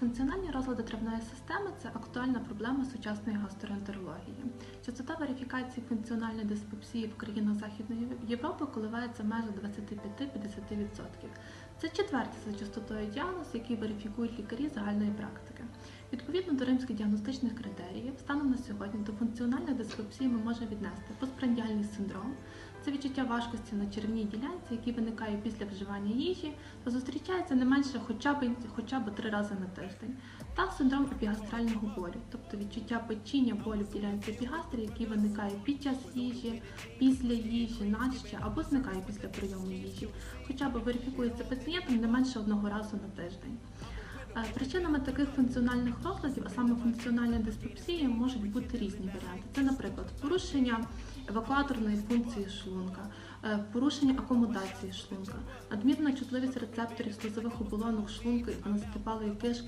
Функціональні розлади травної системи це актуальна проблема сучасної гастроентерології. Частота верифікації функціональної диспепсії в країнах Західної Європи коливається межах 25-50%. Це четвертий за частотою діагноз, який верифікують лікарі загальної практики. Відповідно до римських діагностичних критеріїв, станом на сьогодні до функціональної диспепсії ми можемо віднести постпрандіальний синдром, це відчуття важкості на червній ділянці, які виникає після вживання їжі, та зустрічається не менше хоча б, хоча б три рази на тиждень, та синдром епігастрального болю, тобто відчуття печіння болю в ділянці епігастрії, який виникає під час їжі, після їжі, надще або зникає після прийому їжі, хоча б верифікується пацієнтом не менше одного разу на тиждень. Е, Причинами таких функціональних розладів, а саме функціональної диспепсії, можуть бути різні варіанти. Це, наприклад, порушення евакуаторної функції шлунка, е, порушення акомодації шлунка, надмірна чутливість рецепторів слизових оболонок шлунка і наступалої кишки